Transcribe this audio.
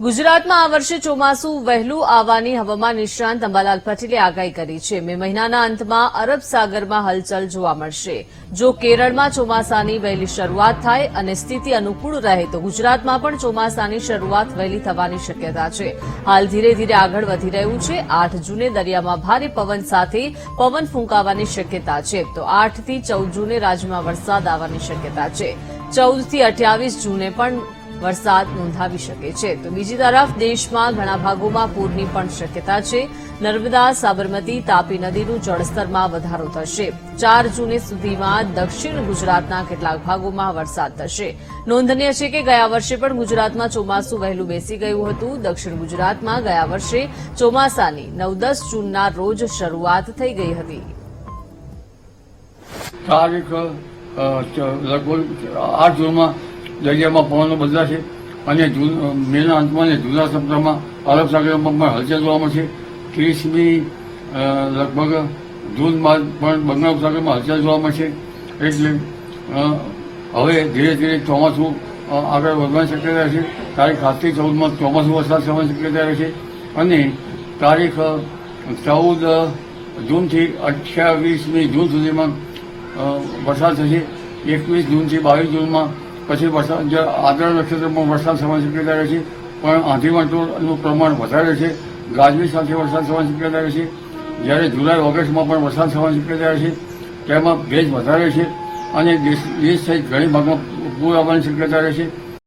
ગુજરાતમાં આ વર્ષે ચોમાસું વહેલું આવવાની હવામાન નિષ્ણાંત અંબાલાલ પટેલે આગાહી કરી છે. મે મહિનાના અંતમાં અરબ સાગરમાં હલચલ જોવા મળશે. જો કેરળમાં ચોમાસાની વહેલી શરૂઆત થાય અને સ્થિતિ અનુકૂળ રહે, તો ગુજરાતમાં પણ ચોમાસાની શરૂઆત વહેલી થવાની શક્યતા છે. હાલ ધીરે ધીરે આગળ વધી રહ્યું છે. આઠ જૂને દરિયામાં ભારે પવન સાથે પવન ફૂંકાવાની શક્યતા છે. તો આઠથી ચૌદ જૂને રાજ્યમાં વરસાદ આવવાની શક્યતા છે. ચૌદથી અઠ્યાવીસ જૂને પણ વરસાદ નોંધાવી શકે છે. તો બીજી તરફ દેશમાં ઘણા ભાગોમાં પૂરની પણ શક્યતા છે. નર્મદા, સાબરમતી, તાપી નદીનું જળસ્તરમાં વધારો થશે. ચાર જૂને સુધીમાં દક્ષિણ ગુજરાતના કેટલાક ભાગોમાં વરસાદ થશે. નોંધનીય છે કે ગયા વર્ષે પણ ગુજરાતમાં ચોમાસું વહેલું બેસી ગયું હતું. દક્ષિણ ગુજરાતમાં ગયા વર્ષે ચોમાસાની નવ દસ જૂનના રોજ શરૂઆત થઈ ગઈ હતી. તારીખ લગભગ આઠ જૂનમાં દરિયામાં પવનો બદલાશે અને મેના અંતમાં અને જૂના સપ્તાહમાં અરબ સાગરમાં પણ હલચલ જોવા મળશે. ત્રીસમી લગભગ જૂન બાદ પણ બંગાળ સાગરમાં હલચલ જોવા મળશે. એટલે હવે ધીરે ધીરે ચોમાસું આગળ વધવાની શક્યતા છે તારીખ સાતથી ચૌદમાં ચોમાસું વરસાદ થવાની શક્યતા રહેશે. અને તારીખ ચૌદ જૂનથી અઠ્યાવીસમી જૂન સુધીમાં વરસાદ થશે. એકવીસ જૂનથી બાવીસ જૂનમાં પછી વરસાદ, જે આદર નક્ષત્રમાં વરસાદ સમાન શક્યતા રહેશે પણ આંધીવાંટોનું પ્રમાણ વધારે છે. ગાજવી સાથે વરસાદ થવાની શક્યતા રહેશે જ્યારે જુલાઈ, ઓગસ્ટમાં પણ વરસાદ થવાની શક્યતા રહેશે તેમાં ભેજ વધારે છે અને દેશ સહિત ઘણી ભાગમાં પૂર આવવાની શક્યતા રહેશે